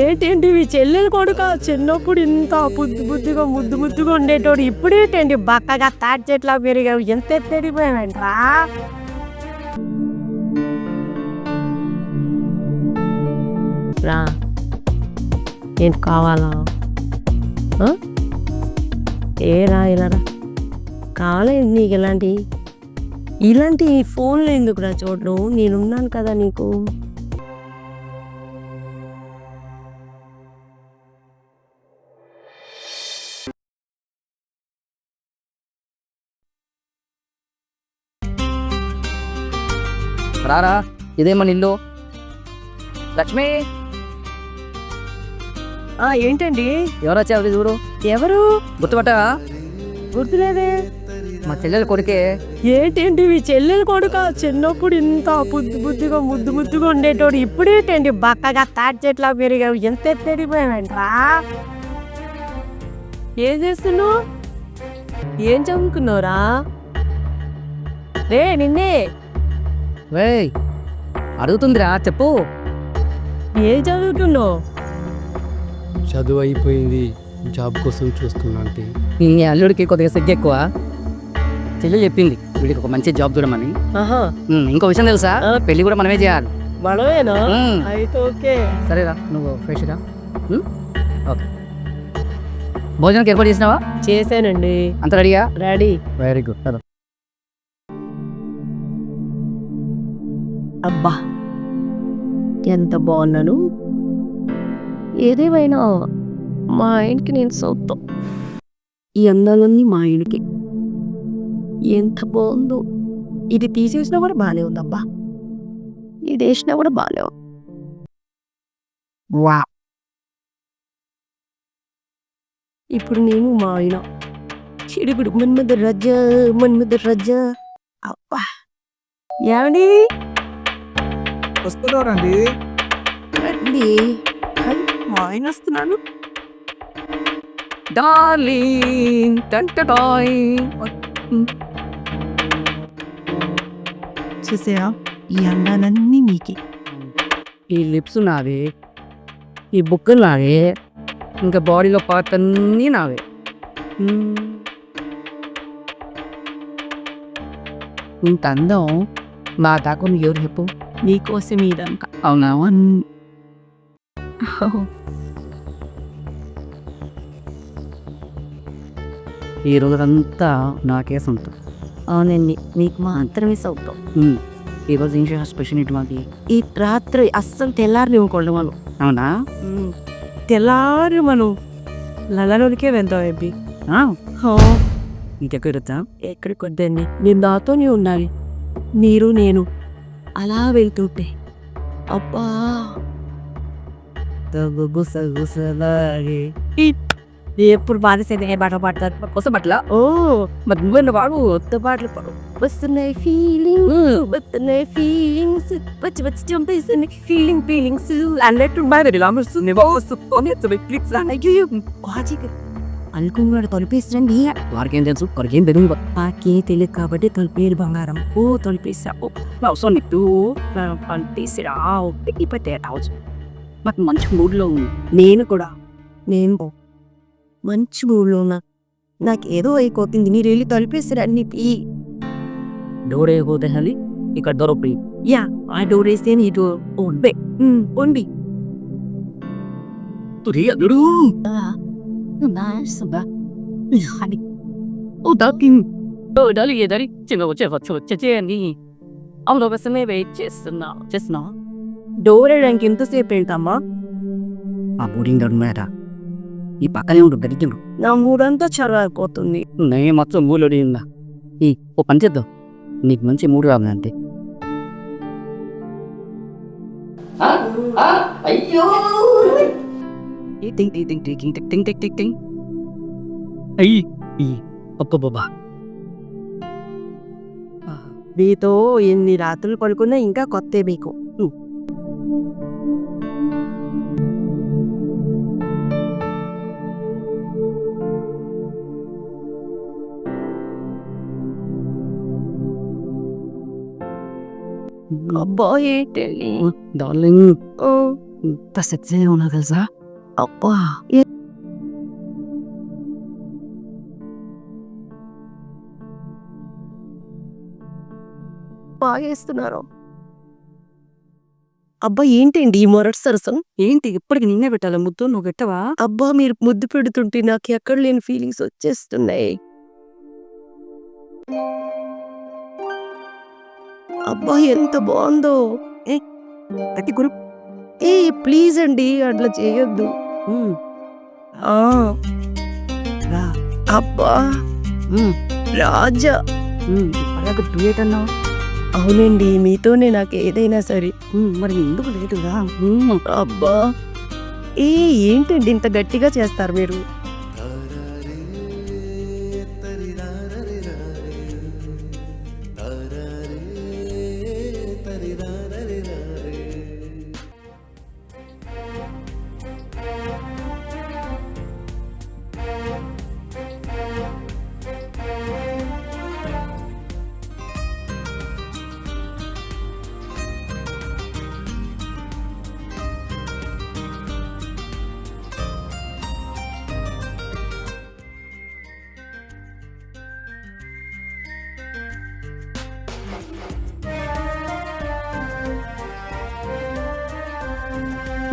ఏంటండి మీ చెల్లెలు కొడుక చిన్నప్పుడు ఇంత బుద్ధి బుద్ధిగా ముద్దు ముద్దుగా ఉండేటోడు ఇప్పుడేంటండి? బక్కగా తాటి చెట్ల పెరిగావు ఎంత ఎత్తడిపోయానంట్రా రా. ఏంటి కావాలా? ఏ రా ఇలా రా. కావాలా నీకు ఇలాంటి ఇలాంటి ఫోన్లు ఎందుకురా చోట్లు నేనున్నాను కదా నీకు. రారా ఇదేమో నిల్లు లక్ష్మి! ఏంటండి? ఎవరొచ్చారు? చూడు ఎవరు? గుర్తుపట్టవా? గుర్తులేదే. మా చెల్లెల కొడుకే. ఏంటండి మీ చెల్లెలు కొడుక? చిన్నప్పుడు ఇంత బుద్ధి బుద్ధిగా ముద్దు ముద్దుగా ఉండేటోడు ఇప్పుడేంటండి? బక్కగా తాటి చెట్ల పెరిగావు ఎంత ఎత్తడిపోయానంట్రా ఏం చేస్తున్నావు? ఏం చదువుకున్నావురా? రే నిన్నే. వేయ్ అడుగుతుందిరా చెప్పు. ఏం చదువుతున్నావు చదువు అయిపోయింది జాబ్ కోసం చూస్తున్నా అంటే. నీ అల్లుడికి కొద్దిగా సిగ్గు ఎక్కువ చెల్లెలు చెప్పింది. వీడికి ఒక మంచి జాబ్ చూడమని ఆహా. ఉమ్, ఇంకో విషయం తెలుసా. పెళ్ళి కూడా మనమే చేయాలి. మనమేనా? ఉమ్, అయితే ఓకే. సరేరా నువ్వు ఫ్రెష్ రా. Um, okay. భోజనానికి ఏర్పాటు చేసినావా? చేశానండి. అంత రెడీయా? రెడీ. Very good. అబ్బా ఎంత బాగున్నాను. ఏదేమైనా మా ఆయనకి నేను సొంతం. ఈ అందాలన్నీ మా ఆయనకి. ఎంత బాగుందో ఇది తీసేసినా కూడా బాగానే ఉందబ్బా ఇది వేసినా కూడా బాగానే ఉంది వా ఇప్పుడు నేను మా ఆయన చిడుగుడు మన్మద రజ మన్మద రజ అబ్బా ఏమండి వస్తున్నారండి రండి హల్, మా ఆయన వస్తున్నాను డార్లింగ్ టంటటాయ్ చూసాయా ఈ అందాలన్నీ మీకే ఈ లిప్స్ నావే ఈ బుక్కలు నావే ఇంకా బాడీలో పార్ట్ అన్నీ నావే. ఇంత అందం మా దాకా నువ్వు ఎవరు చెప్పు? నీకోసం ఇదంతా. అవునా? ఈ రోజంతా నాకే సొంతం. అవునండి మీకు మాత్రమే సౌతం. ఈరోజు ఏం చేయాలి? స్పెషల్ ఇటువంటి ఈ రాత్రి అస్సలు తెల్లారి ఇవ్వకూడదు మనం అవునా తెల్లారి మనం లలలోనికే వెళ్తాం ఎబ్బి ఇరుతా ఎక్కడికి వద్దండి. నేను నాతోనే ఉండాలి. మీరు నేను అలా వెళ్తుంటే. అబ్బా! ఎప్పుడు బాధసేది ఏ పాట పాడతారు కొత్త బట్టల ఓ మరి నువ్వెన్న వాడు కొత్త పాటలు పాడు. వస్తున్నాయి ఫీలింగ్ వస్తున్నాయి ఫీలింగ్స్ వచ్చి వచ్చి చంపేస్తున్నాయి ఫీలింగ్ ఫీలింగ్స్ అన్నట్టు మరి రామస్తుంది అనుకున్నాడు తొలిపేసరండి వారికి ఏం తెలుసు? వారికి ఏం తెలియదు నాకే తెలియదు కాబట్టి తొలిపేరు బంగారం. ఓ తొలిపేసా ఓ అవసరం నీకు. ఇప్పతే రావచ్చు. మాకు మంచి మూడ్లో ఉంది నేను కూడా. నేను మంచి మూడ్లో ఉన్నా. నాకు ఏదో అయిపోతుంది. మీరు వెళ్ళి తొలిపేసారు అన్ని ఈ డోరే పోతే హలి ఇక్కడ దొరకయి యా ఆ డోర్ వేస్తే నీ డోర్ ఓన్బి తురి అదుడు ఓ ఓ డాలి ఏ దారి? చిన్న వచ్చే వచ్చే వచ్చే చేయండి అవును వెయిట్ చేస్తున్నా. చేస్తున్నా? డోర్ వేయడానికి ఎంతసేపు వెళ్తామా ఆ బోరింగ్ దడు మేట ఈ పక్కనే ఉండు దరిద్రుడు నా మూడంతా చదవకపోతుంది నే మొత్తం మూలోడి ఉందా? ఈ ఓ పని చేద్దాం. నీకు మంచి మూడు రావాలి అంతే. అయ్యో! టింగ్ టింగ్ టింగ్ టింగ్ టింగ్ టింగ్ టింగ్ టింగ్ టింగ్. అయ్యి ఈ ఒక్క బాబా మీతో ఎన్ని రాత్రులు పడుకున్నా ఇంకా కొత్త మీకు. అబ్బా ఏంటండి డార్లింగ్ ఇంత సెక్సీగా ఉన్నా తెలుసా అబ్బా బాగా వేస్తున్నారు అబ్బా ఏంటండి ఈ మొరటి సరసం? ఏంటి ఇప్పటికి నిన్నే పెట్టాలా ముద్దు? నువ్వు పెట్టవా? అబ్బా మీరు ముద్దు పెడుతుంటే నాకు ఎక్కడ లేని ఫీలింగ్స్ వచ్చేస్తున్నాయి. అబ్బా ఎంత బాగుందో. గురు ఏ ప్లీజ్ అండి అట్లా చేయొద్దు. ఉమ్, ఆ, రా. అబ్బా. రాజా. డ్యూయట్ అన్నావు అవునండి మీతోనే నాకు ఏదైనా సరే. మరి ఎందుకు ఉమ్, అబ్బా. ఏ ఏంటండి ఇంత గట్టిగా చేస్తారు మీరు?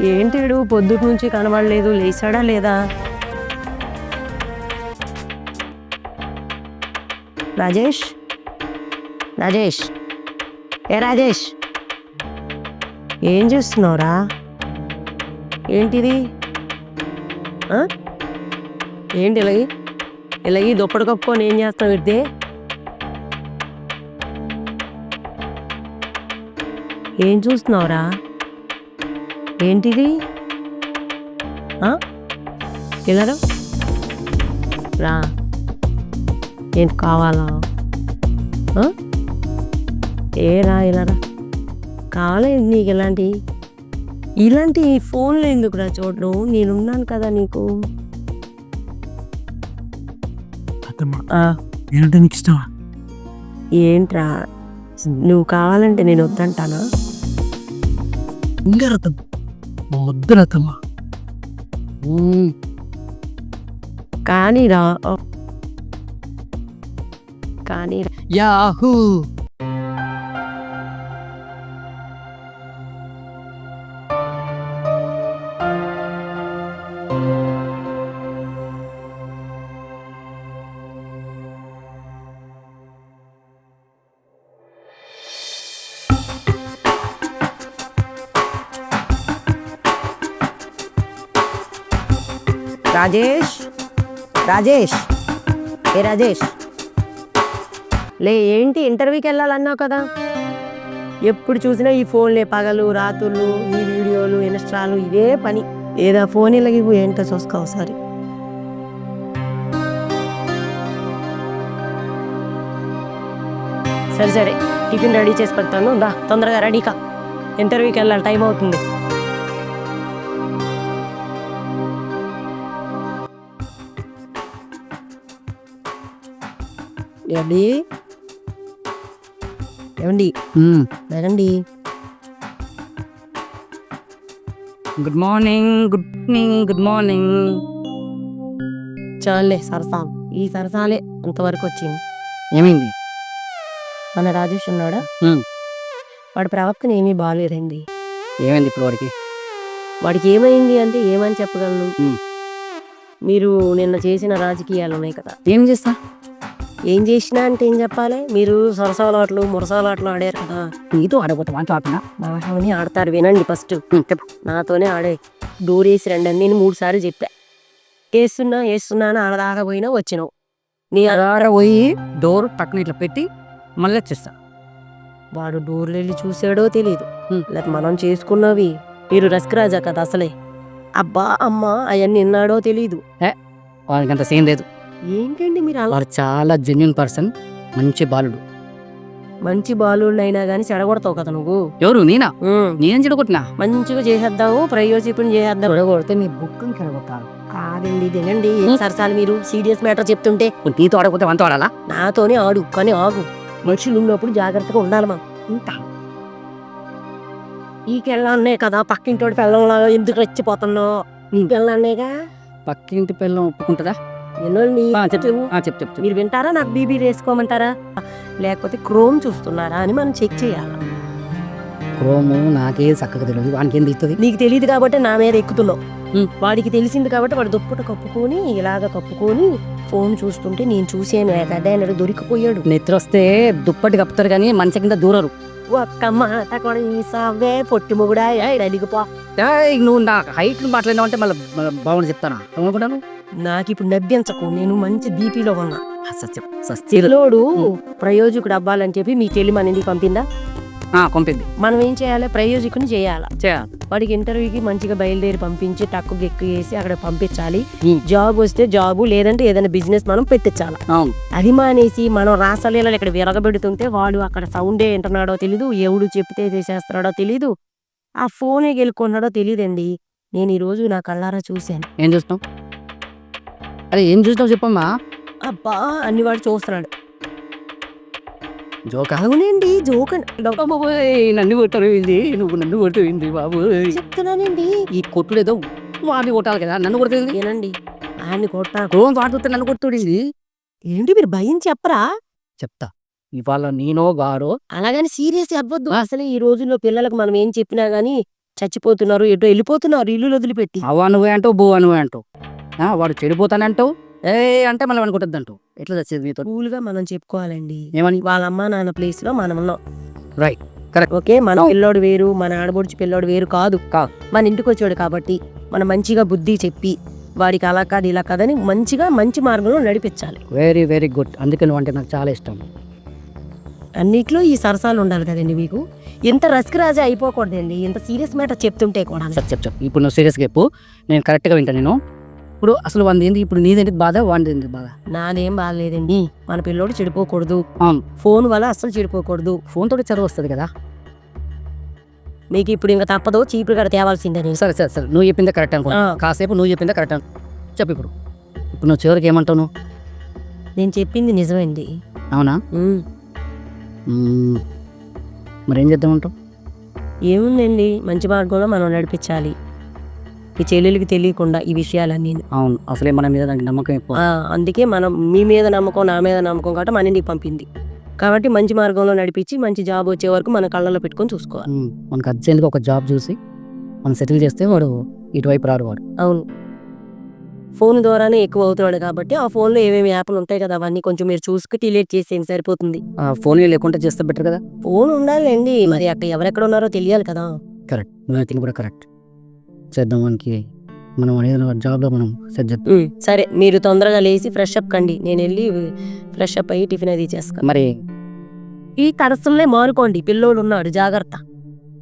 ఏంటిడు పొద్దుటి నుంచి కనబడలేదు లేచాడా లేదా? రాజేష్? రాజేష్? ఏ రాజేష్? ఏం చేస్తున్నావురా? ఏంటిది? ఆ? ఏంటి ఇలాగి? ఇలాగి దుప్పటి కప్పుకొని ఏం చేస్తావు ఇద్దే ఏం చూస్తున్నావురా? ఏంటిది? ఇలా రా. ఏంటి కావాలా? ఏ రా ఇలా రా. కావాలా నీకు ఇలాంటి ఇలాంటి ఫోన్లు ఎందుకు రా చూడడం నేనున్నాను కదా నీకు. ఏంట్రా? నువ్వు కావాలంటే నేను వద్దంటానా? ఇంకా రతం మా వద్దు రతమ్మా ఉమ్, కానీ. యాహూ. రాజేష్? రాజేష్? ఏ రాజేష్? లే ఏంటి ఇంటర్వ్యూకి వెళ్ళాలన్నావు కదా? ఎప్పుడు చూసినా ఈ ఫోన్లే పగలు రాత్రులు ఈ వీడియోలు ఇన్స్టాలు ఇదే పని. ఏదో ఫోన్ ఇలాగి ఏంటో చూసుకో ఒకసారి. సరే సరే. టిఫిన్ రెడీ చేసి పెడతాను. దా తొందరగా రెడీ కా. ఇంటర్వ్యూకి వెళ్ళాలి టైం అవుతుంది. ఏమండి? ఏమండి. లేదండి good morning good evening good morning. చాలే సరసాలు. ఈ సరసాలే అంతవరకు వచ్చింది. ఏమైంది? మన రాజేష్ ఉన్నాడా? హ్మ్. వాడి ప్రవర్తన ఏమీ బాగాలేదండి ఏమైంది ఇప్పుడు వాడికి? వాడికి ఏమైంది అంటే ఏమని చెప్పగలను. మీరు నిన్న చేసిన రాజకీయాలు ఉన్నాయి కదా. ఏం చేస్తా? ఏం చేసినా అంటే ఏం చెప్పాలి? మీరు సరసాలాట్లు మురసాలాట్లు ఆడారు కదా. నీతో ఆడబోతా నాతోనే ఆడతారు వినండి ఫస్ట్. నాతోనే ఆడే. డోర్ వేసి రండి అని నేను మూడు సార్లు చెప్పా. వేస్తున్నా వేస్తున్నా అని ఆడదాకా పోయినా వచ్చినావు. నీ అలార పోయి డోర్ పక్కన ఇట్లా పెట్టి మళ్ళీ వచ్చేస్తా. వాడు డోర్లు వెళ్ళి చూసాడో తెలియదు హ్మ్. లేక మనం చేసుకున్నవి. మీరు రసకరాజా కదా అసలే. అబ్బా అమ్మ అవన్నీ విన్నాడో తెలీదు. వాడికి అంత సేమ్ లేదు. ఏంటండి మీరు అలా? వాడు చాలా జెన్యున్ పర్సన్ మంచి బాలుడు. మంచి బాలుడిని అయినా కానీ చెడగొడతావు కదా నువ్వు? ఎవరు? నేనా? ఉమ్, నేనేం చెడగొట్టినా? మంచిగా చేసేద్దాము ప్రయోజకుని చేసేద్దాం చెడగొడితే నీ బుక్కని చెడగొట్టాలి. కాదండి తినండి ఏం సరసాలు మీరు సీరియస్ మ్యాటర్ చెప్తుంటే ఇప్పుడు నీతో ఆడకపోతే వాంతో ఆడాలా? నాతోనే ఆడు కానీ ఆగు. మనుషులు ఉన్నప్పుడు జాగ్రత్తగా ఉండాలి మనం. ఇంత. ఈ కెళ్ళాన్నే కదా పక్కింటోడి పిల్లంలాగా ఎందుకు రెచ్చిపోతున్నావు? నీ పిల్లన్నేగా పక్కింటి పిల్లం ఒప్పుకుంటుందా? ఎన్నో నీ ఆ, చెప్పు. ఆ, చెప్పు చెప్పు చెప్పు. మీరు వింటారా? నాకు బీబీ వేసుకోమంటారా? లేకపోతే క్రోమ్ చూస్తున్నారా అని మనం చెక్ చేయాలి? క్రోము నాకే చక్కగా తెలియదు. వానికి ఏం తెలుస్తుంది? నీకు తెలియదు కాబట్టి నా మీద ఎక్కుతున్నావు. వాడికి తెలిసింది కాబట్టి వాడు దుప్పట కప్పుకొని ఇలాగ కప్పుకొని ఫోన్ చూస్తుంటే నేను చూసాను అన్నాడు దొరికిపోయాడు. నిద్ర వస్తే దుప్పటి కప్పుతారు కానీ మంచి కింద దూరరు. ఒక్క మాట కూడా ఈ సావే పొట్టి మొగుడా అడిగిపో నువ్వు నా హైట్ మాట్లాడినావు అంటే మళ్ళీ బాగుంది చెప్తాను? అనుకుంటాను నాకు ఇప్పుడు నవ్వించకు నేను మంచి బీపీలో ఉన్నా. సత్యం సస్యలు పిల్లోడు ప్రయోజకుడు అవ్వాలని చెప్పి మీ మన ఇంటికి పంపిందా? పంపింది. మనం ఏం చేయాలి? ప్రయోజకుని చేయాలి? చేయాలి. వాడికి ఇంటర్వ్యూకి మంచిగా బయలుదేరి పంపించి టక్కు గెక్కు వేసి అక్కడ పంపించాలి. జాబ్ వస్తే జాబు లేదంటే ఏదైనా బిజినెస్ మనం పెట్టించాలి? అది మానేసి మనం రాసలీలలో ఇక్కడ విరగబెడుతుంటే వాడు అక్కడ సౌండే వింటున్నాడో తెలీదు ఎవడు చెప్తే చేసేస్తున్నాడో తెలీదు. ఆ ఫోనే గెలుకున్నాడో తెలియదండి నేను ఈ రోజు నా కళ్ళారా చూశాను. ఏం చూస్తావు? అరే ఏం చూస్తావు చెప్పమ్మా? అబ్బా అన్ని వాడు చూస్తున్నాడు. జోకా? అవునండి జోక్. నన్ను కొట్టరు నువ్వు నన్ను కొట్టింది బాబు చెప్తున్నానండి. ఈ కొట్టుడేదో వాడిని కొట్టాలి కదా నన్ను కొడుతుంది? ఏనండి ఆయన్ని కొట్టా క్రోమ్ వాడుతుంటే నన్ను కొట్టుడింది ఏంటి మీరు భయం చెప్పరా? చెప్తా. ఇవాళ నేనో గారో అలాగని సీరియస్ అవ్వద్దు. అసలు ఈ రోజుల్లో పిల్లలకు మనం ఏం చెప్పినా గానీ చచ్చిపోతున్నారు ఎటో వెళ్ళిపోతున్నారు ఇల్లు వదిలిపెట్టి. అవ్వ నువ్వే అంటావు బో నువ్వే అంటావు. ఆ, వాడు చెడిపోతానంటావు? ఏ అంటే వాడిని కొట్టద్దు అంటావు ఎట్లా చచ్చేది మీతో కూల్గా మనం చెప్పుకోవాలండి. ఏమని? వాళ్ళ అమ్మా నాన్న ప్లేస్లో మనం ఉన్నాం. Right correct. ఓకే మన అవును. పిల్లోడు వేరు మన ఆడబొడుచు పిల్లోడు వేరు కాదు. కాదు. మన ఇంటికి వచ్చాడు కాబట్టి మనం మంచిగా బుద్ధి చెప్పి వాడికి అలా కాదు ఇలా కాదని మంచిగా మంచి మార్గంలో నడిపించాలి. Very very good. అందుకే నువ్వు అంటే నాకు చాలా ఇష్టం. అన్నిట్లో ఈ సరసాలు ఉండాలి కదండి మీకు. ఇంత రస్క్ రాజా అయిపోకూడదండి. ఇంత సీరియస్ మ్యాటర్ చెప్తుంటే కూడా సరే చెప్పు ఇప్పుడు నువ్వు సీరియస్గా చెప్పు. నేను కరెక్ట్గా వింటాను నేను. ఇప్పుడు అసలు వాడి ఏంటి ఇప్పుడు నీదేంటి బాధ వాడిది ఏంటి బాధ? నాదేం బాగలేదండి మన పిల్లోడు చెడిపోకూడదు. అవును. ఫోన్ వల్ల అస్సలు చెడిపోకూడదు. ఫోన్ తోటి చదువు వస్తుంది కదా. మీకు ఇప్పుడు ఇంకా తప్పదు. చీపురు గడ తేవాల్సిందే నేను. సరే సరే సరే. నువ్వు చెప్పిందే కరెక్ట్ అనుకో. ఆ. కాసేపు నువ్వు చెప్పిందే కరెక్ట్ అనుకో చెప్పు ఇప్పుడు. ఇప్పుడు నువ్వు చివరికి ఏమంటావు నువ్వు? నేను చెప్పింది నిజమండి. అవునా? ఉమ్. మరి ఏం చేద్దామంటావు? ఏముందండి మంచి మార్గంలో మనం నడిపించాలి. ఈ చెల్లెలకి తెలియకుండా ఈ విషయాలన్నీ. అవును అసలే మన మీద నాకు నమ్మకం ఎక్కువ. అందుకే మనం మీ మీద నమ్మకం నా మీద నమ్మకం కాబట్టి మన ఇంటికి పంపింది. కాబట్టి మంచి మార్గంలో నడిపించి మంచి జాబ్ వచ్చే వరకు మన కళ్ళలో పెట్టుకొని చూసుకోవాలి. మనకు అర్జెంట్గా ఒక జాబ్ చూసి మనం సెటిల్ చేస్తే వాడు ఇటువైపు రాడు వాడు. అవును. ఫోన్ ద్వారానే ఎక్కువ అవుతున్నాడు కాబట్టి ఆ ఫోన్లో ఏమేమి యాప్లు ఉంటాయి కదా అవన్నీ కొంచెం మీరు చూసుకు డిలీట్ చేసేయండి సరిపోతుంది. ఆ ఫోన్ లేకుండా చేస్తే బెటర్ కదా? ఫోన్ ఉండాలండి. మరి అక్కడ ఎవరెక్కడ ఉన్నారో తెలియాలి కదా. కరెక్ట్. నువ్వు కూడా కరెక్ట్. చేద్దాం మనకి మనం ఏదైనా జాబ్లో మనం సెట్ చేద్దాం. సరే మీరు తొందరగా లేచి ఫ్రెష్ అప్ కండి. నేను వెళ్ళి ఫ్రెష్ అప్ అయ్యి టిఫిన్ అది చేస్తాను మరి ఈ తరసంలో మారుకోండి పిల్లోడు ఉన్నాడు జాగ్రత్త.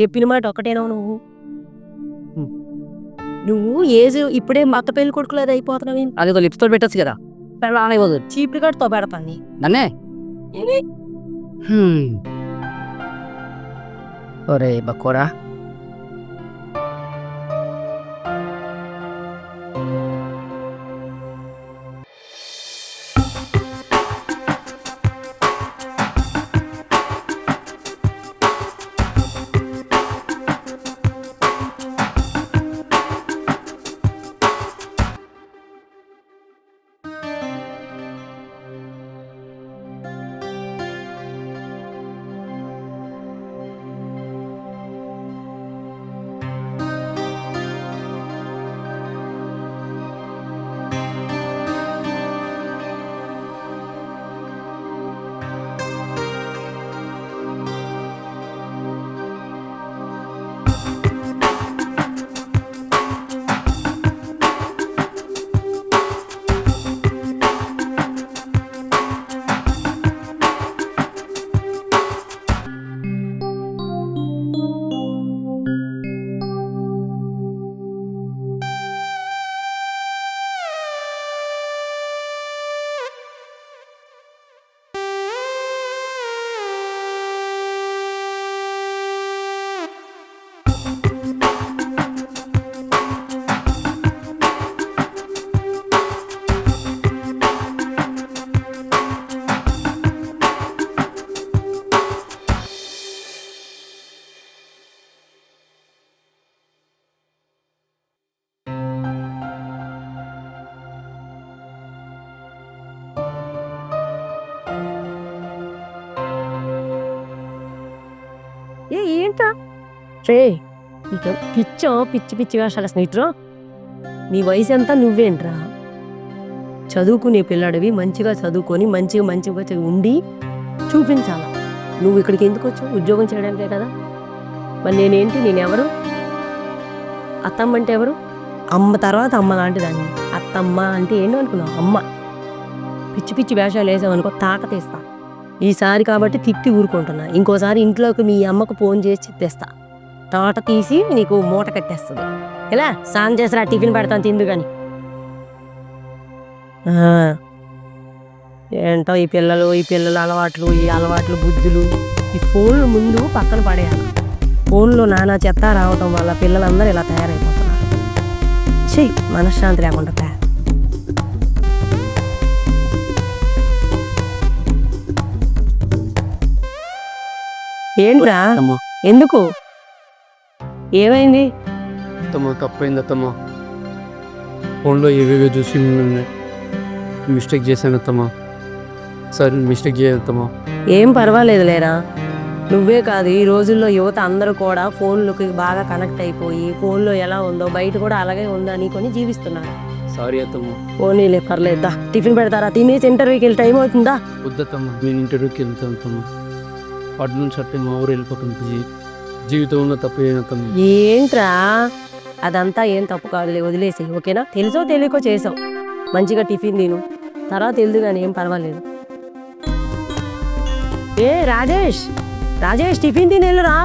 చెప్పిన మాట ఒకటేనా నువ్వు. నువ్వు ఏజ్ ఇప్పుడే మక్క పెళ్ళి కొడుకులేదు అయిపోతున్నావు అదేదో లిప్స్ తోటి పెట్టచ్చు కదా. పెళ్ళానే ఇవ్వదు చీపురు గడితో పెడతాను నన్నే. ఒరే బక్కోరా. ఇంకా రే ఇక పిచ్చో పిచ్చి పిచ్చి వేషాల స్నేహితురు. నీ వయసు ఎంత నువ్వేంట్రా? చదువుకునే పిల్లాడివి మంచిగా చదువుకొని మంచిగా మంచిగా ఉండి చూపించాల. నువ్వు ఇక్కడికి ఎందుకు వచ్చావు? ఉద్యోగం చేయడానికే కదా. మరి నేనేంటి? నేనెవరు? అత్తమ్మ అంటే ఎవరు? అమ్మ తర్వాత అమ్మ లాంటి దాన్ని అత్తమ్మ అంటే ఏంటో అనుకున్నావు? అమ్మ. పిచ్చి పిచ్చి వేషాలు వేసామనుకో తాక తీస్తా ఈసారి కాబట్టి తిట్టి ఊరుకుంటున్నా. ఇంకోసారి ఇంట్లోకి మీ అమ్మకు ఫోన్ చేసి చెప్పేస్తా. తోట తీసి నీకు మూట కట్టేస్తుంది. ఎలా? స్నానం చేసిరా టిఫిన్ పెడతాను తిందు కానీ ఏంటో ఈ పిల్లలు ఈ పిల్లల అలవాట్లు ఈ అలవాట్లు బుద్ధులు. ఈ ఫోన్లు ముందు పక్కన పడేయాలి. ఫోన్లో నానా చెత్త రావటం వల్ల పిల్లలందరూ ఇలా తయారైపోతున్నారు. చెయ్యి మనశ్శాంతి లేకుండా ఏంట్రా? ఎందుకు? ఏమైంది? అత్తమ్మ తప్పైంది అత్తమ్మ ఫోన్లో ఏవేవో చూసి మిస్టేక్ చేశాను అత్తమ్మ సరే మిస్టేక్ చేయత్తమ్మ ఏం పర్వాలేదు లేరా నువ్వే కాదు ఈ రోజుల్లో యువత అందరూ కూడా ఫోన్లకి బాగా కనెక్ట్ అయిపోయి ఫోన్లో ఎలా ఉందో బయట కూడా అలాగే ఉందో అనుకొని జీవిస్తున్నారు. సారీ అత్తమ్మ. పోనీలే పర్లేదా టిఫిన్ పెడతారా? తినేసి ఇంటర్వ్యూకి వెళ్ళి టైం అవుతుందా? వద్దత్తమ్మ నేను ఇంటర్వ్యూకి వెళ్తాను అటు నుంచి అట్టే మా ఊరు వెళ్ళిపోతుంది జీవితంలో తప్పు ఏమవుతుంది ఏంట్రా? అదంతా ఏం తప్పు కాదులే వదిలేసి ఓకేనా? తెలుసో తెలియకో చేసావు. మంచిగా టిఫిన్ తిను. తర్వాత తెలుదు కానీ ఏం పర్వాలేదు. ఏ రాజేష్! రాజేష్ టిఫిన్ తిని వెళ్ళురా?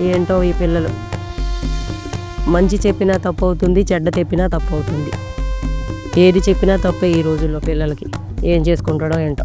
ఏంటో ఈ పిల్లలు. మంచి చెప్పినా తప్పు అవుతుంది చెడ్డ చెప్పినా తప్పు అవుతుంది. ఏది చెప్పినా తప్పే ఈ రోజుల్లో పిల్లలకి. ఏం చేసుకుంటాడో ఏంటో.